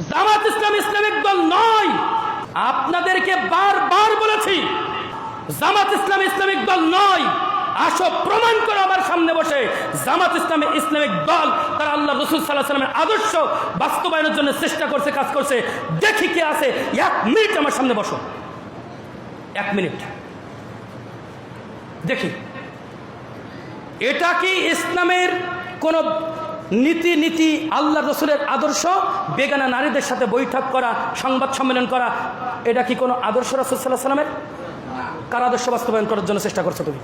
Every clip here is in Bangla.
জামাত ইসলাম ইসলামিক দল নয়। আপনাদেরকে বারবার বলেছি, জামাত ইসলাম ইসলামিক দল নয়। আসো, প্রমাণ করো আমার সামনে বসে। জামাত ইসলামী ইসলামিক দল, তারা আল্লাহ রসুল সাল্লাহ সাল্লামের আদর্শ বাস্তবায়নের জন্য চেষ্টা করছে, কাজ করছে। দেখি কে আছে। এক মিনিট আমার সামনে বসো। এক মিনিট। দেখি। এটা কি ইসলামের কোন নীতি নীতি আল্লাহ রসুলের আদর্শ, বেগানা নারীদের সাথে বৈঠক করা, সংবাদ সম্মেলন করা, এটা কি কোনো আদর্শ রসুল সাল্লাহ সাল্লামের কার আদর্শ বাস্তবায়ন করার জন্য চেষ্টা করছ তুমি?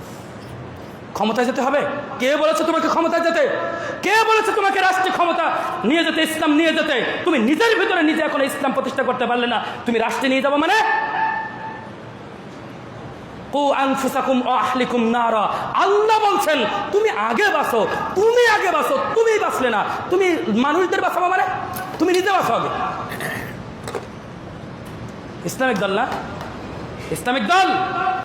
ক্ষমতায় যেতে হবে? কে বলেছে তোমাকে ক্ষমতায় যেতে? কে বলেছে তোমাকে রাষ্ট্রীয় ক্ষমতা নিয়ে যেতে, ইসলাম নিয়ে যেতে? তুমি নিজের ভিতরে নিজে এখন ইসলাম প্রতিষ্ঠা করতে পারলে না। তুমি রাষ্ট্রে নিয়ে যাব মানে? আল্লাহ বলছেন, তুমি আগে বাসো তুমি আগে বাসো তুমি বাঁচলে না। তুমি মানুষদের বাঁচাবো মানে? তুমি নিজে বাঁচো আগে। ইসলামিক দল না? ইসলামিক দল!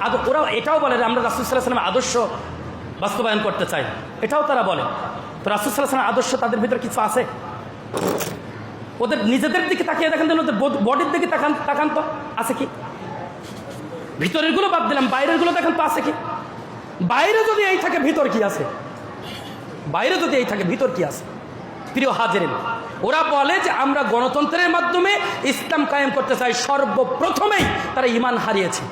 আদ- ওরা এটাও বলে আমরা রাসুল সাল্লাহ সাল্লামের আদর্শ বাস্তবায়ন করতে চাই। এটাও তারা বলে। তো রাসুল সাল্লাহ সাল্লামের আদর্শ তাদের ভিতরে কিছু আছে? ওদের নিজেদের দিকে তাকিয়ে দেখেন তো ওদের বডির দিকে তাকান তাকান তো। আছে কি? ভিতরেরগুলো বাদ দিলাম বাইরেরগুলো দেখেন তো আছে কি? বাইরে যদি এই থাকে, ভিতর কি আছে? বাইরে যদি এই থাকে, ভিতর কি আছে? প্রিয় হাজিরেন, ওরা বলে যে আমরা গণতন্ত্রের মাধ্যমে ইসলাম কায়েম করতে চাই, সর্বপ্রথমেই তারা ইমান হারিয়েছে।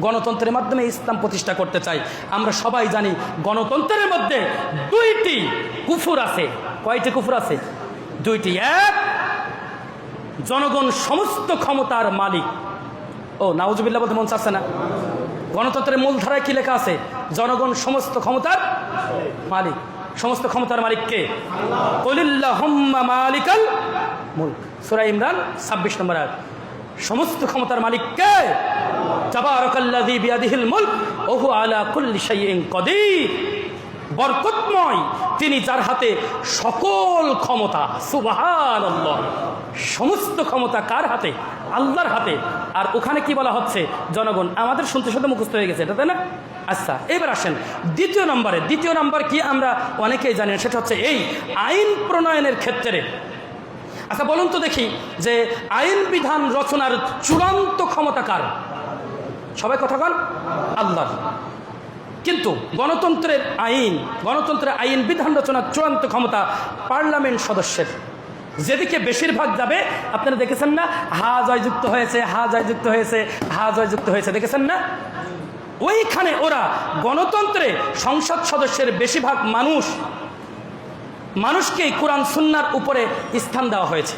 গণতন্ত্রের মাধ্যমে ইসলাম প্রতিষ্ঠা করতে চাই। আমরা সবাই জানি গণতন্ত্রের মধ্যে দুইটি কুফুর আছে। কয়টি কুফুর আছে? দুইটি। এক, জনগণ সমস্ত ক্ষমতার মালিক। ও, নাউজুবিল্লাহ বলতে মন চাচ্ছে না। গণতন্ত্রের মূলধারায় কি লেখা আছে? জনগণ সমস্ত ক্ষমতার মালিক। সমস্ত ক্ষমতার মালিককে। মালিকাল মুলক। সুরা ইমরান 26 নম্বর আয়াত। সমস্ত ক্ষমতার মালিককে কল্লাদি বিয়াদিহিল মুলক, ওহু আলা কুল্লি শাইইন কদির। বরকতময়। তিনি যার হাতে সকল ক্ষমতা সুবাহান সমস্ত ক্ষমতা কার হাতে? আল্লাহর হাতে। আর ওখানে কি বলা হচ্ছে? জনগণ আমাদের শুনতে শুনতে মুখস্থ হয়ে গেছে, এটা তাই না? আচ্ছা এবার আসেন, দ্বিতীয় নম্বরে। দ্বিতীয় নম্বর কি আমরা অনেকেই জানি সেটা হচ্ছে এই আইন প্রণয়নের ক্ষেত্রে। আচ্ছা বলুন তো দেখি যে আইন বিধান রচনার চূড়ান্ত ক্ষমতা কার? সবাই কথা কন আল্লাহর। কিন্তু গণতন্ত্রের আইন গণতন্ত্রের আইন বিধান রচনার চূড়ান্ত ক্ষমতা পার্লামেন্ট সদস্যের। যেদিকে বেশিরভাগ যাবে, আপনারা দেখেছেন না? হা জয়যুক্ত হয়েছে, হা জয়যুক্ত হয়েছে, হা জয়যুক্ত হয়েছে, দেখেছেন না? ওইখানে ওরা গণতন্ত্রে সংসদ সদস্যের বেশিরভাগ মানুষ, মানুষকেই কোরআন, সুন্নার উপরে স্থান দেওয়া হয়েছে।